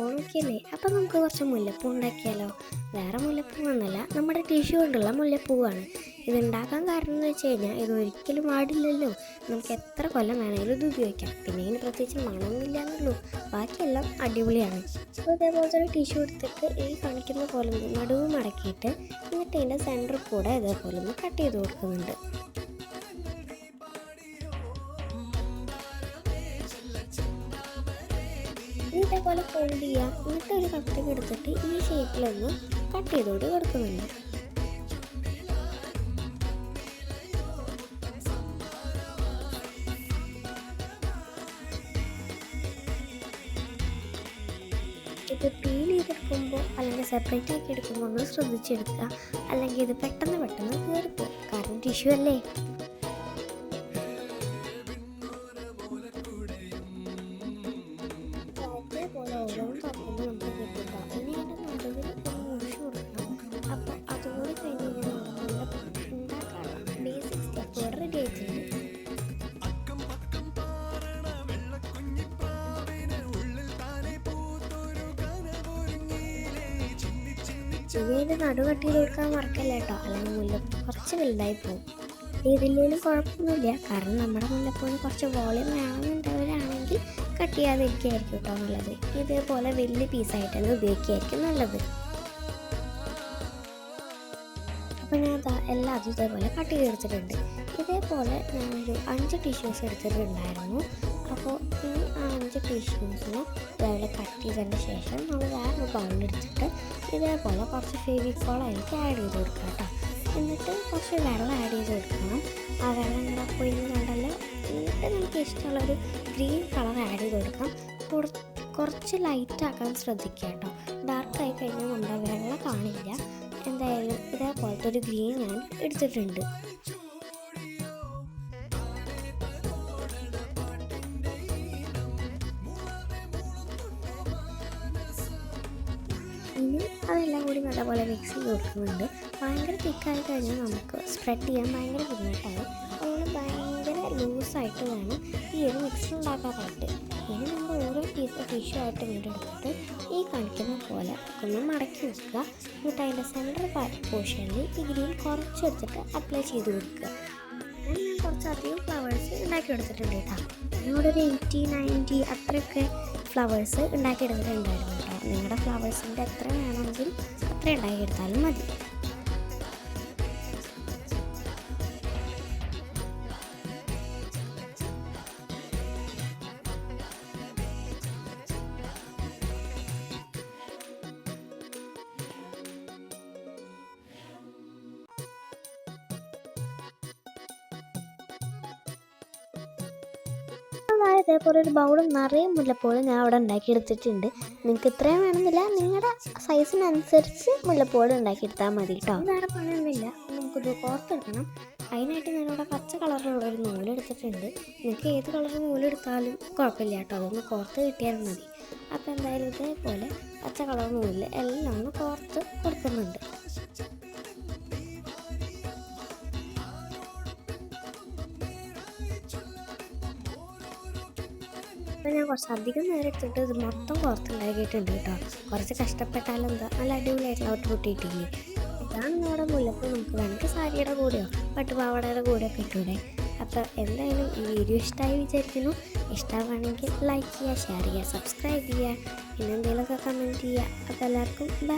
ഇരിക്കല്ലേ അപ്പം നമുക്ക് കുറച്ച് മുല്ലപ്പൂ ഉണ്ടാക്കിയാലോ വേറെ മുല്ലപ്പൂ എന്നല്ല നമ്മുടെ ടിഷ്യൂ കൊണ്ടുള്ള മുല്ലപ്പൂവാണ്. ഇത് ഉണ്ടാക്കാൻ കാരണം എന്ന് വെച്ച് കഴിഞ്ഞാൽ ഇത് ഒരിക്കലും പാടില്ലല്ലോ നമുക്ക് എത്ര കൊല്ലം വേണമെങ്കിലും ഇത് ഉപയോഗിക്കാം. പിന്നെ ഇതിന് പ്രത്യേകിച്ച് മണമൊന്നുമില്ല എന്നുള്ളൂ ബാക്കിയെല്ലാം അടിപൊളിയാണ്. അപ്പോൾ ഇതേപോലെ തന്നെ ടിഷ്യൂ എടുത്തിട്ട് ഈ കാണിക്കുന്ന പോലെ നടുവ് മടക്കിയിട്ട് എന്നിട്ട് ഇതിന്റെ സെന്ററിൽ കൂടെ ഇതേപോലെ ഒന്ന് കട്ട് ചെയ്ത് കൊടുക്കുന്നുണ്ട്. ഇതേപോലെ ഫോൾഡ് ചെയ്യാം. എന്നിട്ട് ഒരു കത്രിക എടുത്തിട്ട് ഈ ഷേപ്പിലൊന്ന് കട്ട് ചെയ്തോട് കൊടുക്കുന്നുണ്ട്. ഇത് പീൽ ചെയ്തെടുക്കുമ്പോൾ അല്ലെങ്കിൽ സെപ്പറേറ്റ് ആക്കി എടുക്കുമ്പോൾ ഒന്ന് ശ്രദ്ധിച്ചെടുക്കുക. അല്ലെങ്കിൽ ഇത് പെട്ടെന്ന് പെട്ടെന്ന് കയറിപ്പോകും കാരണം ടിഷ്യൂ അല്ലേ? ഇതിന്റെ നടു കട്ട് ചെയ്ത് കൊടുക്കാൻ മറക്കല്ല കേട്ടോ. അല്ലെങ്കിൽ മുല്ലപ്പൂ കുറച്ച് വലുതായി പോകും ഇതില്ലെങ്കിലും കുഴപ്പമൊന്നുമില്ല. കാരണം നമ്മുടെ മുല്ലപ്പൂവിന് കുറച്ച് വോളിയം വേണമെന്നുണ്ടവരാണെങ്കിൽ കട്ട് ചെയ്യാതിരിക്കുകയായിരിക്കും കേട്ടോ നല്ലത്. ഇതേപോലെ വലിയ പീസായിട്ട് തന്നെ ഉപയോഗിക്കുകയായിരിക്കും നല്ലത്. അപ്പോൾ ഞാൻ എല്ലാം അതും ഇതേപോലെ കട്ട് ചെയ്തെടുത്തിട്ടുണ്ട്. ഇതേപോലെ ഞാനൊരു അഞ്ച് ടിഷ്യൂസ് എടുത്തിട്ടുണ്ടായിരുന്നു. അപ്പോൾ ഈ അഞ്ച് ടിഷ്യൂസിനെ ഇതേപോലെ കട്ട് ചെയ്തതിന് ശേഷം നമ്മൾ വേറൊരു ബൗളിലെടുത്തിട്ട് ഇതേപോലെ കുറച്ച് ഫെവിക്കോൾ അതിലേക്ക് ആഡ് ചെയ്ത് കൊടുക്കുക കേട്ടോ. എന്നിട്ട് കുറച്ച് വെള്ളം ആഡ് ചെയ്ത് കൊടുക്കണം. ആ വെള്ളം ഇങ്ങനെ പോയി കണ്ടല്ലോ എന്നിട്ട് നമുക്ക് ഇഷ്ടമുള്ളൊരു ഗ്രീൻ കളർ ആഡ് ചെയ്ത് കൊടുക്കാം. കുറ- കുറച്ച് ലൈറ്റ് ആക്കാൻ ശ്രദ്ധിക്കുക കേട്ടോ. ഡാർക്ക് ആയി കഴിഞ്ഞാൽ നമ്മുടെ വെള്ളം കാണില്ല. എന്തായാലും ഇതേപോലത്തെ ഒരു ഗ്രീൻ ഞാൻ എടുത്തിട്ടുണ്ട്. ഇനി അതെല്ലാം കൂടി നല്ലപോലെ മിക്സ് ചെയ്ത് കൊടുക്കുന്നുണ്ട്. ഭയങ്കര തിക്കായി കഴിഞ്ഞാൽ നമുക്ക് സ്പ്രെഡ് ചെയ്യാൻ ഭയങ്കര ബുദ്ധിമുട്ടാണ്. അതുകൊണ്ട് ഭയങ്കര ലൂസായിട്ട് വേണം ഈ ഒരു മിക്സ് ഉണ്ടാക്കാനായിട്ട് ഇനി നമ്മൾ ഓരോ പീസ് ടിഷ്യൂ ആയിട്ട് ഇങ്ങോട്ട് എടുത്തിട്ട് ഈ കാണിക്കുന്ന പോലെ ഒന്ന് മടക്കി വെക്കുക. എന്നിട്ട് അതിന്റെ സെന്റർ പോർഷനിൽ ഈ ഗ്രീൻ കുറച്ച് വെച്ചിട്ട് അപ്ലൈ ചെയ്ത് കൊടുക്കുക. ഞാൻ കുറച്ചധികം ഫ്ലവേഴ്സ് ഉണ്ടാക്കി എടുത്തിട്ടുണ്ട് കേട്ടോ. നിങ്ങളുടെ ഒരു എയ്റ്റി നയന്റി അത്രയൊക്കെ ഫ്ലവേഴ്സ് ഉണ്ടാക്കി എടുത്തിട്ടുണ്ടായിരുന്നു കേട്ടോ. നിങ്ങളുടെ ഫ്ലവേഴ്സിന്റെ എത്ര വേണമെങ്കിൽ അത്ര ഉണ്ടാക്കിയെടുത്താലും മതി. അതായത് ഇതേപോലെ ഒരു ബൗളും നിറയെ മുല്ലപ്പൂവ് ഞാൻ അവിടെ ഉണ്ടാക്കിയെടുത്തിട്ടുണ്ട്. നിങ്ങൾക്ക് ഇത്രയും വേണമെന്നില്ല നിങ്ങളുടെ സൈസിനനുസരിച്ച് മുല്ലപ്പൂവ് ഉണ്ടാക്കിയെടുത്താൽ മതി കേട്ടോ. വേറെ പണിയൊന്നുമില്ല. നമുക്കിത് കോർത്തെടുക്കണം. അതിനായിട്ട് ഞാനിവിടെ പച്ച കളറിലുള്ള ഒരു നൂലെടുത്തിട്ടുണ്ട് നിങ്ങൾക്ക് ഏത് കളർ നൂലെടുത്താലും കുഴപ്പമില്ല കേട്ടോ. അതൊന്ന് കോർത്ത് കിട്ടിയാൽ മതി. അപ്പോൾ എന്തായാലും ഇതേപോലെ പച്ച കളർ നൂലിൽ എല്ലാം ഒന്ന് കോർത്ത് കൊടുക്കുന്നുണ്ട്. അപ്പോൾ ഞാൻ കുറച്ച് അധികം നേരം എടുത്തിട്ട് ഇത് മൊത്തം പുറത്തുണ്ടാക്കിയിട്ടുണ്ട് കേട്ടോ. കുറച്ച് കഷ്ടപ്പെട്ടാലും എന്താ നല്ല അടിപൊളിയായിട്ടുള്ള അവിടെ കിട്ടിയില്ലേ ഇതാണ് നമ്മുടെ മുല്ലപ്പൂ നമുക്ക് വേണമെങ്കിൽ സാരിയുടെ കൂടെയോ പട്ടുപാവാടയുടെ കൂടെയോ കിട്ടൂടെ അപ്പോൾ എന്തായാലും ഈ വീഡിയോ ഇഷ്ടമായി വിചാരിക്കുന്നു. ഇഷ്ടമാണെങ്കിൽ ലൈക്ക് ചെയ്യുക ഷെയർ ചെയ്യുക സബ്സ്ക്രൈബ് ചെയ്യുക. പിന്നെ എന്തെങ്കിലുമൊക്കെ കമന്റ് ചെയ്യുക. അപ്പോൾ എല്ലാവർക്കും ബൈ